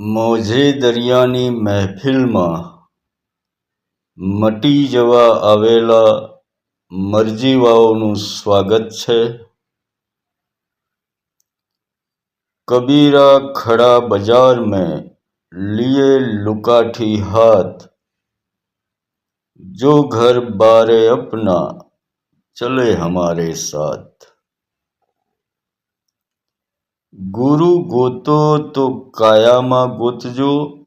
મોજે દરિયાની મહેફિલમાં મટી જવા આવેલા મરજીવાઓનું સ્વાગત છે. કબીરા ખડા બજાર મેં લીએ લુકાઠી હાથ. જો ઘર બારે અપના, ચલે હમારે સાથ. ગુરુ ગોતો તો કાયામાં ગોતજો.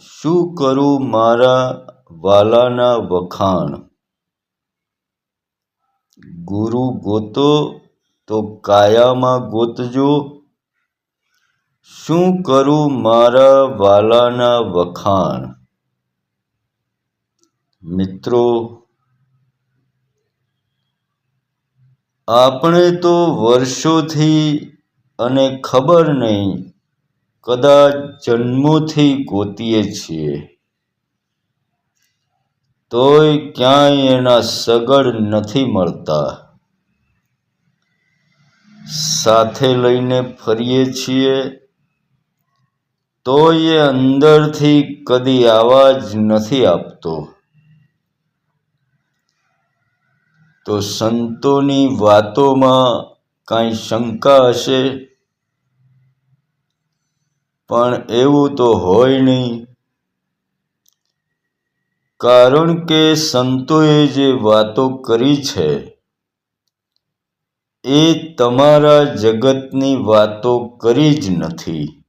શું કરું મારા વાલાના વખાણ? ગુરુ ગોતો તો કાયામાં ગોતજો. શું કરું મારા વાલાના વખાણ? મિત્રો, આપણે તો વર્ષોથી અને ખબર નહીં, કદાચ જન્મોથી ગોતીએ છીએ. તોય ક્યાંય એના સગડ નથી મળતા. સાથે લઈને ફરીએ છીએ, તોય એ અંદરથી કદી આવાજ નથી આપતો. તો સંતોની વાતોમાં કાંઈ શંકા હશે? પણ એવું તો હોય નહીં. કારણ કે સંતોએ જે વાતો કરી છે, એ તમારા જગતની વાતો કરી જ નથી.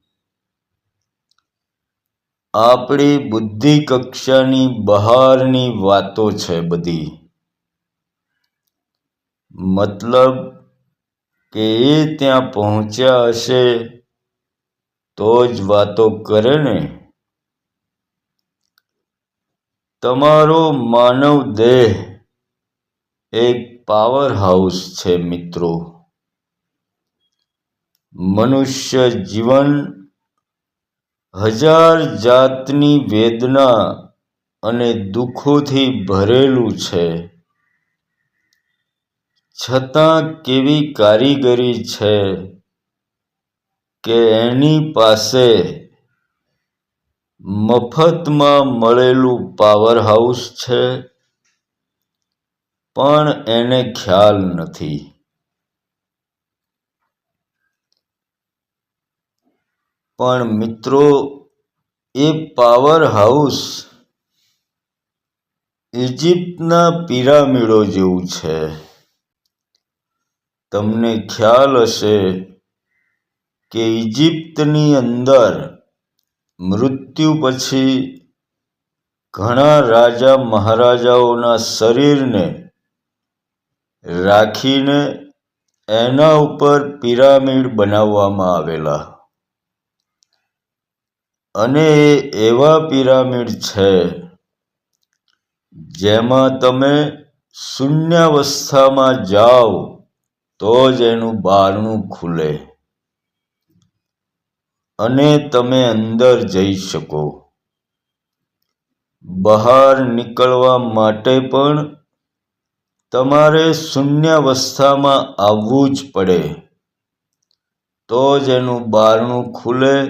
આપણી બુદ્ધિ કક્ષાની બહારની વાતો છે બધી. મતલબ કે એ ત્યાં પહોંચ્યા હશે, તો જ વાતો કરે ને. તમારો માનવ દેહ એક પાવર હાઉસ છે મિત્રો. મનુષ્ય જીવન હજાર જાતની વેદના અને દુઃખોથી ભરેલું છે. છતાં કેવી કારીગરી છે કે એની પાસે મફતમાં મળેલું પાવર હાઉસ છે? પણ એને ખ્યાલ નથી. પણ મિત્રો, એ પાવર હાઉસ ઇજિપ્તના પિરામિડો જેવું છે. તમને ખ્યાલ હશે કે ઇજિપ્તની અંદર મૃત્યુ પછી ઘણા રાજા મહારાજાઓના શરીરને રાખીને એના ઉપર પિરામિડ બનાવવામાં આવેલા. અને એ એવા પિરામિડ છે જેમાં તમે શૂન્યાવસ્થામાં જાઓ તો જ એનું બારણું ખુલે. અને તમે અંદર જઈ શકો. બહાર નીકળવા માટે પણ તમારે શૂન્યાવસ્થામાં આવવું જ પડે. તો જ એનું બારણું ખુલે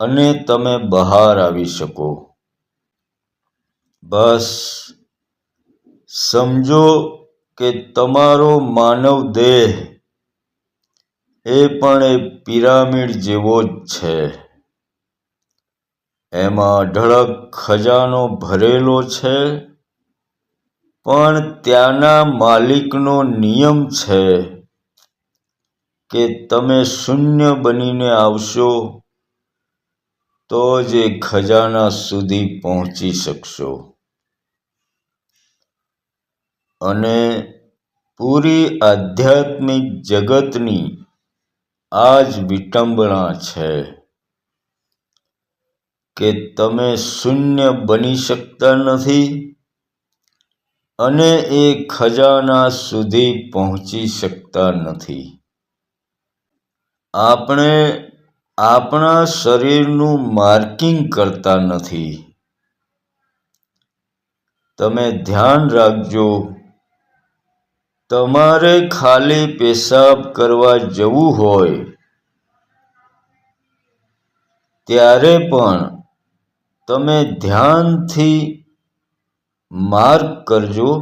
અને તમે બહાર આવી શકો. બસ. સમજો કે તમારો માનવ દેહ એ પણ એ પિરામિડ જેવો જ છે. એમાં અઢળક ખજાનો ભરેલો છે, પણ ત્યાંના માલિકનો નિયમ છે કે તમે શૂન્ય બનીને આવશો તો જ એ ખજાના સુધી પહોંચી શકશો. અને પૂરી આધ્યાત્મિક જગતની આ જ વિટંબણા છે કે તમે શૂન્ય બની શકતા નથી અને એ ખજાના સુધી પહોંચી શકતા નથી. આપણે આપણા શરીરનું માર્કિંગ કરતા નથી. તમે ધ્યાન રાખજો તમારે ખાલી પેશાબ કરવા જવું હોય, ત્યારે પણ તમે ધ્યાનથી માર્ક કરજો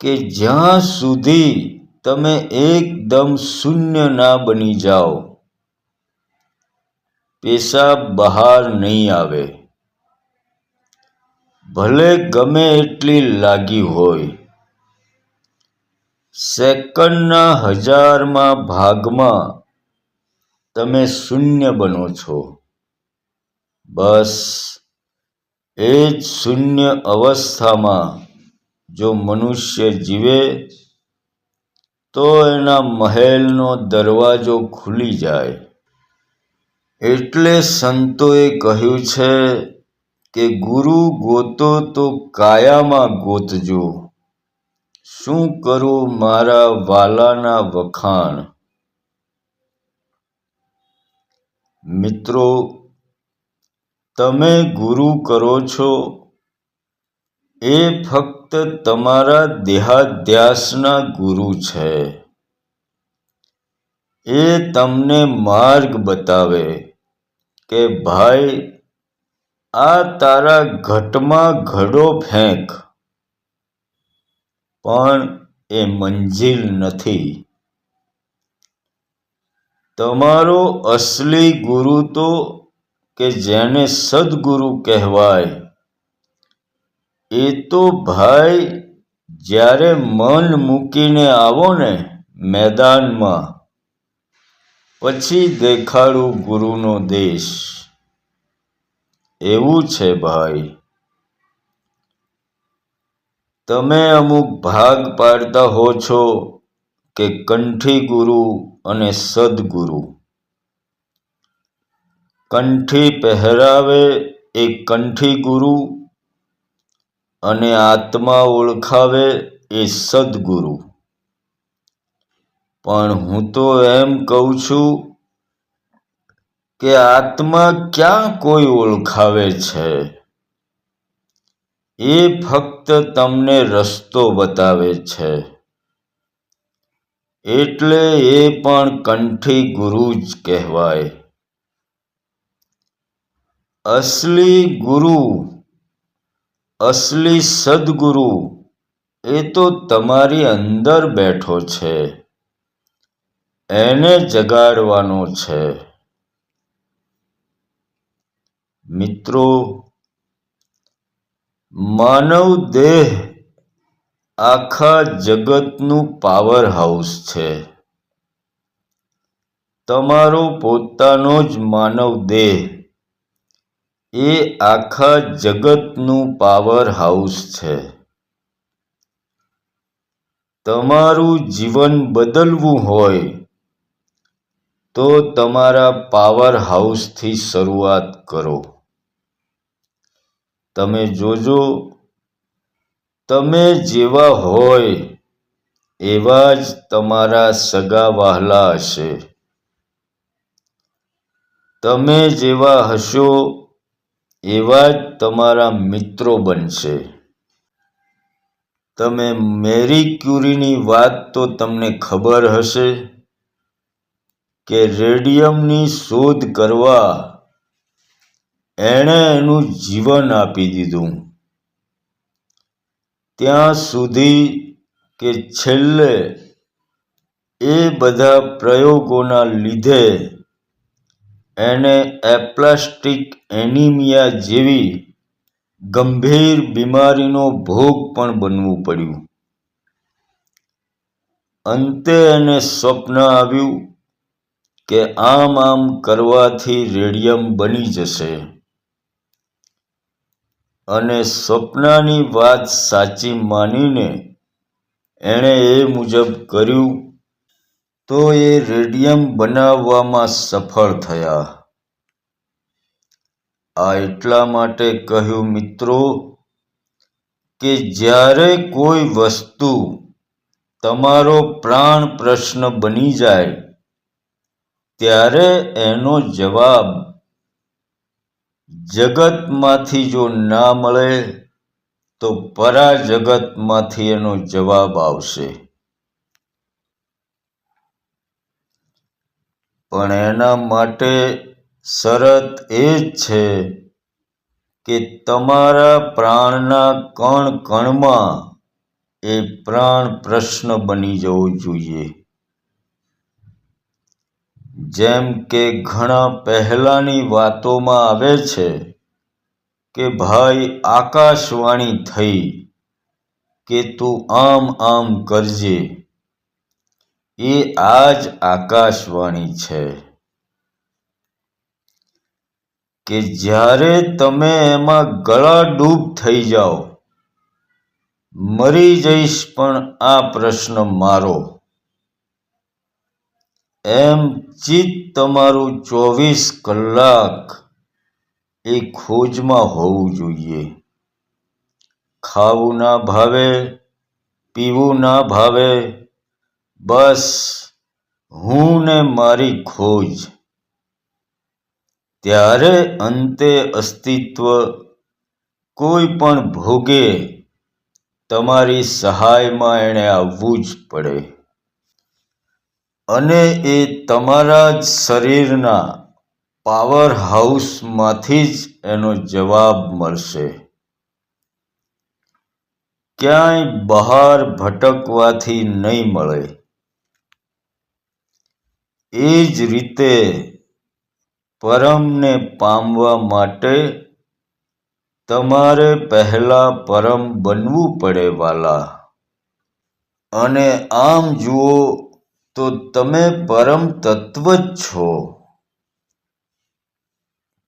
કે જ્યાં સુધી તમે એકદમ શૂન્ય ના બની જાઓ. પેશાબ બહાર નહીં આવે. ભલે ગમે એટલી લાગી હોય. સેકન્ડના હજારમાં ભાગમાં તમે શૂન્ય બનો છો. બસ, એ જ શૂન્ય અવસ્થામાં જો મનુષ્ય જીવે, તો એના મહેલનો દરવાજો ખુલી જાય. એટલે સંતોએ કહ્યું છે કે, ગુરુ ગોતો તો કાયામાં ગોતજો. શું કરું મારા વાલાના વખાણ? મિત્રો, તમે ગુરુ કરો છો, એ ફક્ત તમારા દેહાધ્યાસના ગુરુ છે. એ તમને માર્ગ બતાવે કે, ભાઈ, આ તારા ઘટમાં ઘડો ફેંક. પણ એ મંજિલ નથી. તમારો અસલી ગુરુ તો કે જેને સદગુરુ કહેવાય, એ તો ભાઈ જ્યારે મન મૂકીને આવો ને મેદાનમાં, પછી દેખાડું ગુરુનો દેશ. એવું છે ભાઈ. તમે અમુક ભાગ પાડતા હો છો કે કંઠી ગુરુ અને સદગુરુ? કંઠી પહેરાવે એ કંઠી ગુરુ અને આત્મા ઓળખાવે એ સદગુરુ. પણ હું તો એમ કહું છું કે આત્મા ક્યાં કોઈ ઓળખાવે છે? એ ફક્ત તમને રસ્તો બતાવે છે. એટલે એ પણ કંઠી ગુરુ જ કહેવાય. અસલી ગુરુ, અસલી સદગુરુ એ તો તમારી અંદર બેઠો છે. એને જગાડવાનો છે. મિત્રો માનવ દેહ આખા જગતનું પાવર હાઉસ છે. તમારો પોતાનો જ માનવ દેહ એ આખા જગતનું પાવર હાઉસ છે. તમારું જીવન બદલવું હોય તો તમારા પાવર હાઉસથી શરૂઆત કરો. તમે જોજો, તમે જેવા હોય એવા જ તમારા સગા વહાલા હશે. તમે જેવા હશો એવા જ તમારા મિત્રો બનશે. તમે મેરી ક્યુરીની વાત તો તમને ખબર હશે કે રેડિયમની શોધ કરવા એણે એનું જીવન આપી દીધું. ત્યાં સુધી કે છેલ્લે એ બધા પ્રયોગોના લીધે એને એપ્લાસ્ટિક એનિમિયા જેવી ગંભીર બીમારીનો ભોગ પણ બનવું પડ્યું. અંતે એને સ્વપ્ન આવ્યું કે આમ આમ કરવાથી રેડિયમ બની જશે. અને સ્વપ્નાની વાત સાચી માનીને એણે એ મુજબ કર્યું, તો એ રેડિયમ બનાવવામાં સફળ થયા. આ એટલા માટે કહ્યું, મિત્રો, કે જ્યારે કોઈ વસ્તુ તમારો પ્રાણ પ્રશ્ન બની જાય, ત્યારે એનો જવાબ જગતમાંથી જો ના મળે, તો પરા જગતમાંથી એનો જવાબ આવશે. પણ એના માટે શરત એ જ છે કે તમારા પ્રાણના કણ કણમાં એ પ્રાણ પ્રશ્ન બની જવો જોઈએ. જેમ કે ઘણા પહેલાની વાતોમાં આવે છે કે ભાઈ આકાશવાણી થઈ કે તું આમ આમ કરજે, એ આ જ આકાશવાણી છે. કે જ્યારે તમે એમાં ગળા ડૂબ થઈ જાઓ, મરી જઈશ પણ આ પ્રશ્ન મારો. એમ ચિત્ત તમારું ચોવીસ કલાક એ ખોજમાં હોવું જોઈએ. ખાવું ના ભાવે, પીવું ના ભાવે, બસ હું ને મારી ખોજ. ત્યારે અંતે અસ્તિત્વ કોઈ પણ ભોગે તમારી સહાયમાં એણે આવવું જ પડે. અને એ તમારા જ શરીરના પાવર હાઉસમાંથી જ એનો જવાબ મળશે. ક્યાંય બહાર ભટકવાથી નહીં મળે. એ જ રીતે પરમને પામવા માટે તમારે પહેલા પરમ બનવું પડે વાલા. અને આમ જુઓ તો તમે પરમ તત્વ જ છો.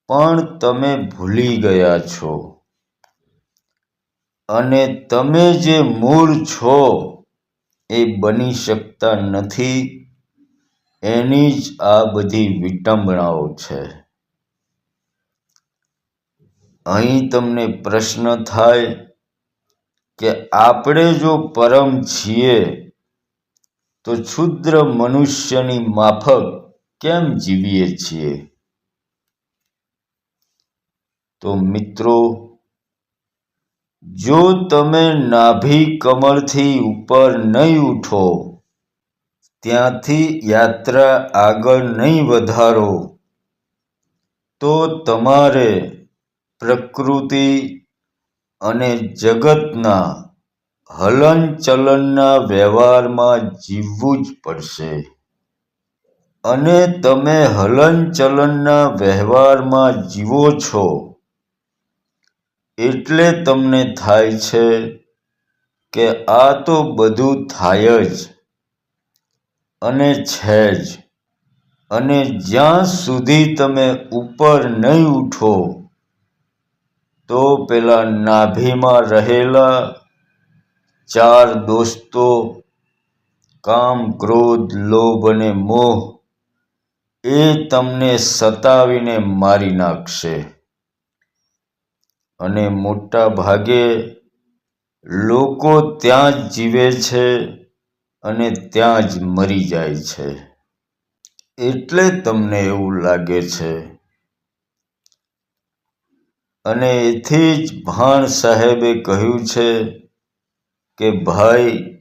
પણ તમે ભૂલી ગયા છો. અને તમે જે મૂળ છો એ બની શકતા નથી. એની જ આ બધી વિટંબણાઓ છે. અહીં તમને પ્રશ્ન થાય કે આપણે જો પરમ છીએ તો ક્ષુદ્ર મનુષ્યની માફક કેમ જીવીએ છીએ? તો મિત્રો, જો તમે નાભી કમળથી ઉપર નહીં ઉઠો, ત્યાંથી યાત્રા આગળ નહીં વધારો, તો તમારે પ્રકૃતિ અને જગતના હલનચલનના વ્યવહારમાં જીવવું જ પડશે. અને તમે હલનચલનના વ્યવહારમાં જીવો છો. એટલે તમને થાય છે કે આ તો બધું થાય જ. અને છે જ. અને જ્યાં સુધી તમે ઉપર નહીં ઉઠો, તો પેલા નાભીમાં રહેલા ચાર દોસ્તો, કામ, ક્રોધ, લોભ અને મોહ, એ તમને સતાવીને મારી નાખશે. અને મોટા ભાગે લોકો ત્યાં જ જીવે છે અને ત્યાં જ મરી જાય છે. એટલે તમને એવું લાગે છે. અને એથી જ ભાણ સાહેબે કહ્યું છે કે ભાઈ,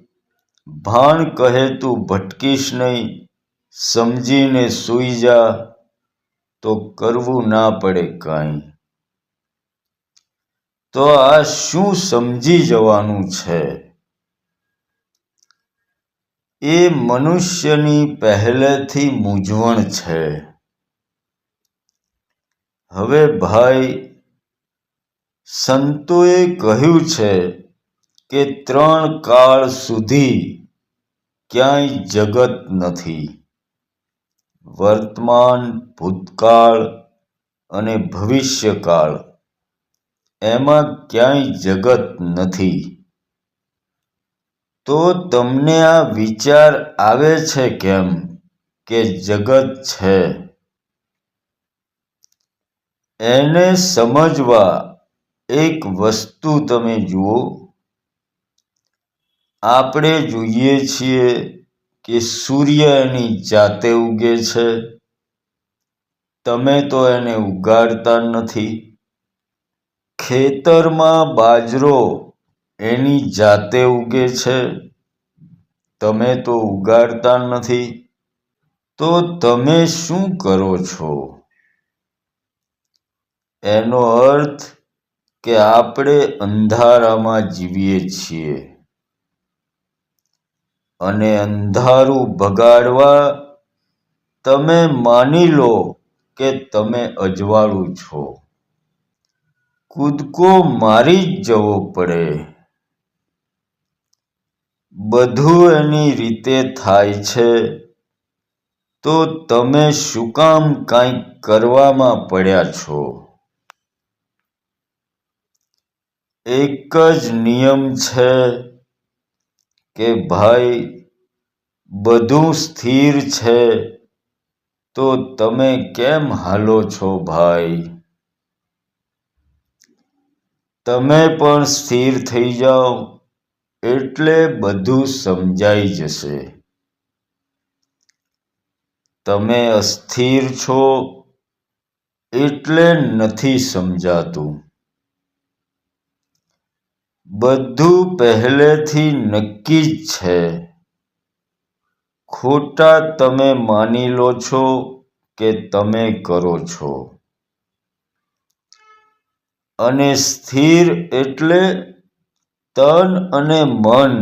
ભાણ કહે તું ભટકીશ નહીં, સમજીને સૂઈ જા, તો કરવું ના પડે કાંઈ. તો આ શું સમજી જવાનું છે? એ મનુષ્યની પહેલેથી મૂંઝવણ છે. હવે ભાઈ, સંતોએ કહ્યું છે કે ત્રણ કાળ સુધી ક્યાંય જગત નથી. વર્તમાન, ભૂતકાળ અને ભવિષ્યકાળ એમાં ક્યાંય જગત નથી. તો તમને આ વિચાર આવે છે કેમ કે જગત છે? એને સમજવા એક વસ્તુ તમે જુઓ. આપણે જોઈએ છીએ કે સૂર્ય એની જાતે ઉગે છે. તમે તો એને ઉગાડતા નથી. ખેતરમાં બાજરો એની જાતે ઉગે છે. તમે તો ઉગાડતા નથી. તો તમે શું કરો છો? એનો અર્થ કે આપણે અંધારામાં જીવીએ છીએ. અને અંધારું ભગાડવા તમે માની લો કે તમે અજવાળું છો. કૂદકો મારી જ જવો પડે. બધું એની રીતે થાય છે. તો તમે શું કામ કાંઈક કરવામાં પડ્યા છો? એક જ નિયમ છે. કે ભાઈ બધું સ્થિર છે, તો તમે કેમ હાલો છો ભાઈ? તમે પણ સ્થિર થઈ જાઓ, એટલે બધું સમજાઈ જશે. તમે અસ્થિર છો, એટલે નથી સમજાતું. બધું પહેલેથી નક્કી જ છે. ખોટા તમે માની લો છો કે તમે કરો છો. અને સ્થિર એટલે તન અને મન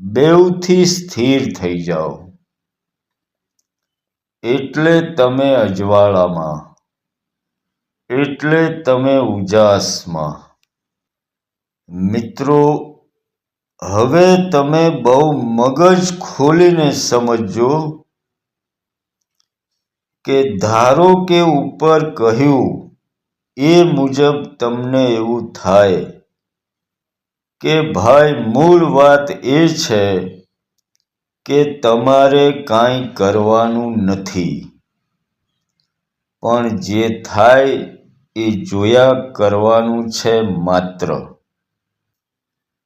બેવથી સ્થિર થઈ જાઓ. એટલે તમે અજવાળામાં, એટલે તમે ઉજાસમાં. મિત્રો, હવે તમે બહુ મગજ ખોલીને સમજો કે ધારો કે ઉપર કહ્યું, એ મુજબ તમને એવું થાય કે ભાઈ મૂળ વાત એ છે કે તમારે કાંઈ કરવાનું નથી. પણ જે થાય એ જોયા કરવાનું છે માત્ર.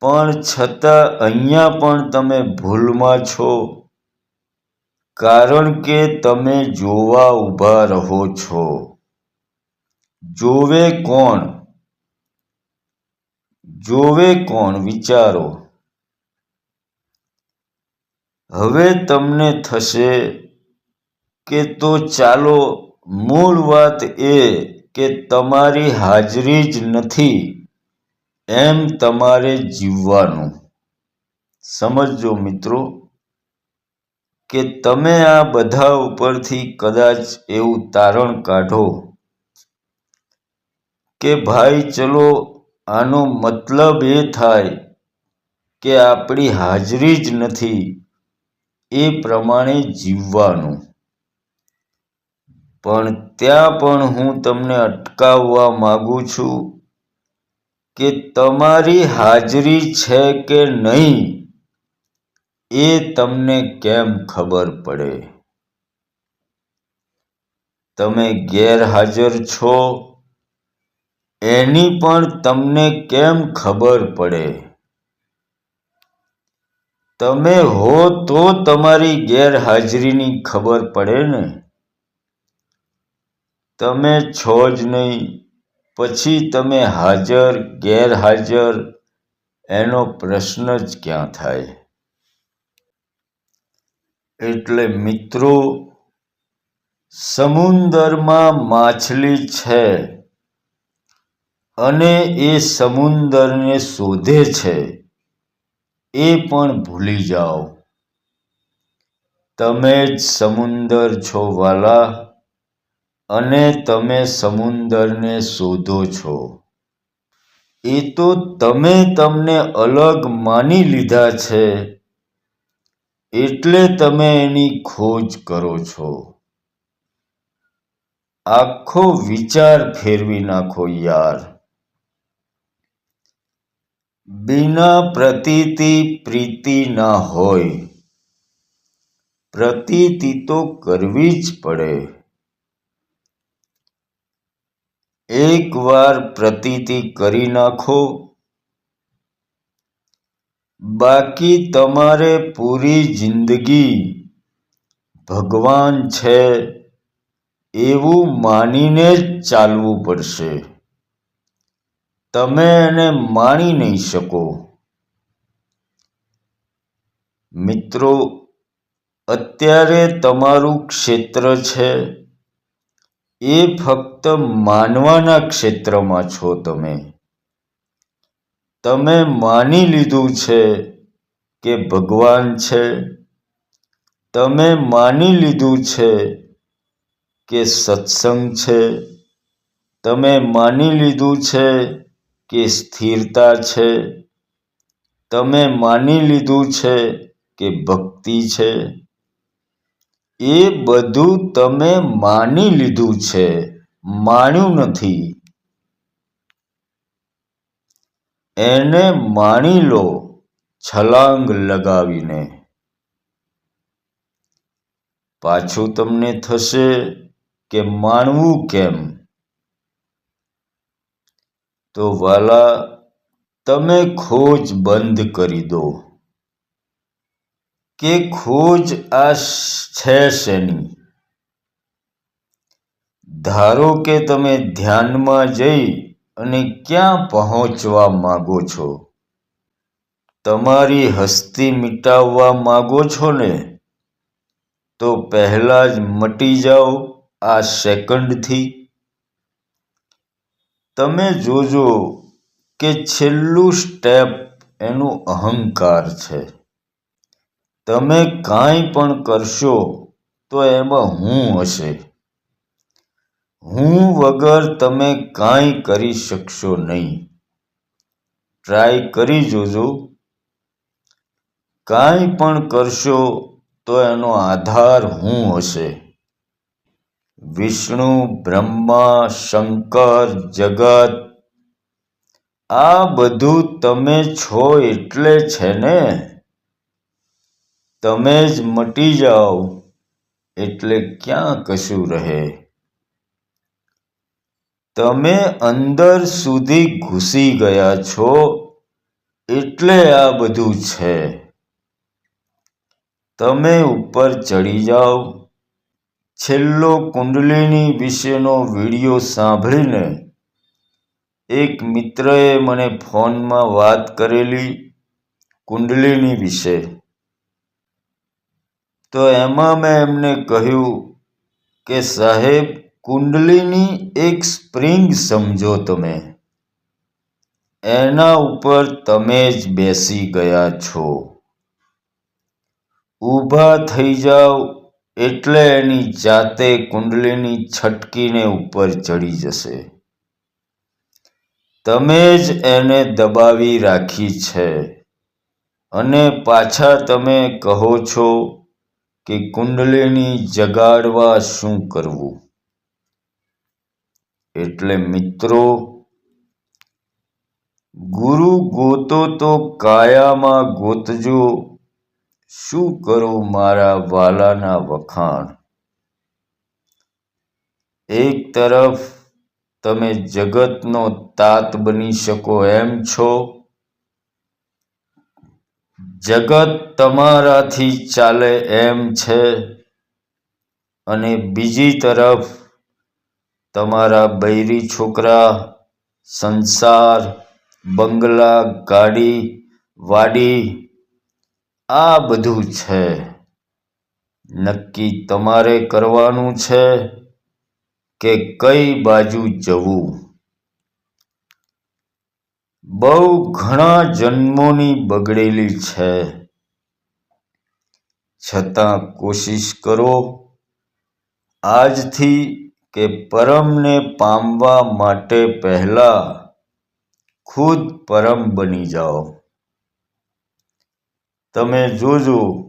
પણ છતાં અહીંયા પણ તમે ભૂલમાં છો. કારણ કે તમે જોવા ઊભા રહો છો. જોવે કોણ? જોવે કોણ? વિચારો. હવે તમને થશે કે તો ચાલો, મૂળ વાત એ કે તમારી હાજરી જ નથી. એમ તમારે જીવવાનું. સમજજો મિત્રો, કે તમે આ બધા ઉપરથી કદાચ એવું તારણ કાઢો કે ભાઈ ચલો, આનો મતલબ એ થાય કે આપણી હાજરી જ નથી, એ પ્રમાણે જીવવાનું. પણ ત્યાં પણ હું તમને અટકાવવા માગું છું કે તમારી હાજરી છે કે નહીં, એ તમને કેમ ખબર પડે? તમે ગેરહાજર છો, એની પણ તમને કેમ ખબર પડે? તમે હો તો તમારી ગેરહાજરીની ખબર પડે ને? તમે છો જ નહીં પછી તમે હાજર, ગેરહાજર, એનો પ્રશ્ન જ ક્યાં થાય? એટલે મિત્રો, સમુંદરમાં માછલી છે અને એ સમુંદરને શોધે છે, એ પણ ભૂલી જાઓ. તમે જ સમુંદર છો વાલા. અને તમે સમુંદરને શોધો છો. એ તો તમે તમને અલગ માની લીધા છે. એટલે તમે એની ખોજ કરો છો. આખો વિચાર ફેરવી નાખો યાર. બિના પ્રતીતિ પ્રીતિ ના હોય. પ્રતીતિ તો કરવી જ પડે. એકવાર પ્રતીતિ કરી નાખો. બાકી તમારે પૂરી જિંદગી ભગવાન છે એવું માનીને જ ચાલવું પડશે. તમે એને માણી નહીં શકો. મિત્રો, અત્યારે તમારું ક્ષેત્ર છે. એ ફક્ત માનવાના ક્ષેત્રમાં છો તમે. તમે માની લીધું છે કે ભગવાન છે. તમે માની લીધું છે કે સત્સંગ છે. તમે માની લીધું છે કે સ્થિરતા છે. તમે માની લીધું છે કે ભક્તિ છે. એ બધું તમે માની લીધું છે. માણ્યું નથી. એને માણી લો, છલાંગ લગાવીને. પાછું તમને થશે કે માણવું કેમ? તો વાલા, તમે ખોજ બંધ કરી દો. કે ખોજ આ છે શેની? ધારો કે તમે ધ્યાનમાં જઈ અને ક્યાં પહોંચવા માગો છો? તમારી હસ્તી મિટાવવા માગો છો ને? તો પહેલા જ મટી જાઓ આ સેકન્ડથી. તમે જોજો કે છેલ્લું સ્ટેપ એનું અહંકાર છે. તમે કાંઈ પણ કરશો, તો એમાં હું હશે. હું વગર તમે કાંઈ કરી શકશો નહીં. ટ્રાય કરી જોજો. કાંઈ પણ કરશો, તો એનો આધાર હું હશે. વિષ્ણુ, બ્રહ્મા, શંકર, જગત, આ બધું તમે છો એટલે છે ને? તમે જ મટી જાઓ. એટલે ક્યાં કશું રહે? તમે અંદર સુધી ઘૂસી ગયા છો, એટલે આ બધું છે. તમે ઉપર ચડી જાઓ. છેલ્લો કુંડલીની વિશેનો વીડિયો સાંભળીને એક મિત્રએ મને ફોનમાં વાત કરેલી કુંડલીની વિશે. તો એમાં મેં એમને કહ્યું કે, સાહેબ, કુંડલીની એક સ્પ્રિંગ સમજો તમે. એના ઉપર તમે જ બેસી ગયા છો. ઊભા થઈ જાઓ એટલે એની જાતે કુંડલીની છટકીને ઉપર ચડી જશે. તમે જ એને દબાવી રાખી છે. અને પાછા તમે કહો છો કે કુંડલીની જગાડવા શું કરવું? એટલે મિત્રો, ગુરુ ગોતો તો કાયામાં ગોતજો, શું કરું મારા વાલાના વખાણ? એક તરફ તમે જગતનો તાત બની શકો એમ છો જગત તમારાથી ચાલે એમ છે. અને બીજી તરફ તમારા બૈરી છોકરા, સંસાર, બંગલા, ગાડી, વાડી, આ બધું છે. નક્કી તમારે કરવાનું છે કે કઈ બાજુ જવું? બહુ ઘણા જન્મોની બગડેલી છે. છતાં કોશિશ કરો, આજથી કે પરમને પામવા માટે પહેલા ખુદ પરમ બની જાઓ. તમે જોજો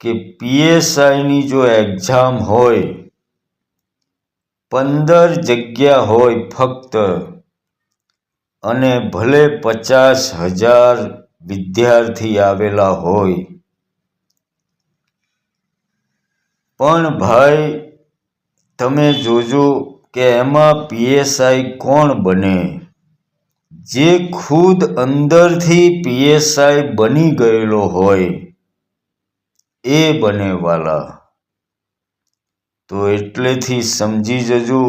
કે પીએસઆઈની જો એક્ઝામ હોય, પંદર જગ્યા હોય ફક્ત અને ભલે પચાસ હજાર વિદ્યાર્થી આવેલા હોય, પણ ભાઈ, તમે જોજો કે એમાં પીએસઆઈ કોણ બને? જે ખુદ અંદરથી પીએસઆઈ બની ગયેલો હોય, એ બનેવાલા. તો એટલેથી સમજી જજો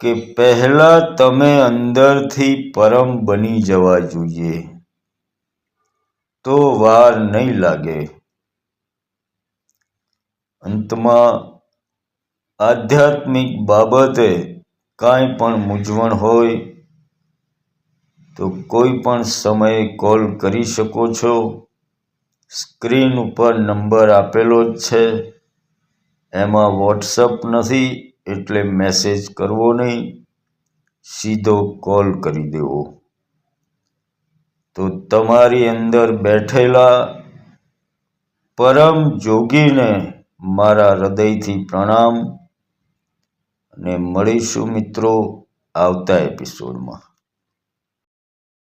કે પહેલા તમે અંદરથી પરમ બની જવા જોઈએ. તો વાર નહીં લાગે. અંતમાં આધ્યાત્મિક બાબતે કાંઈ પણ મૂંઝવણ હોય તો કોઈ પણ સમયે કોલ કરી શકો છો. સ્ક્રીન ઉપર નંબર આપેલો જ છે. એમાં વોટ્સઅપ નથી. એટલે મેસેજ કરવો નહીં, સીધો કોલ કરી દેવો. તો તમારી અંદર બેઠેલા પરમ જોગીને મારા હૃદયથી પ્રણામ અને મળીશું મિત્રો આવતા એપિસોડમાં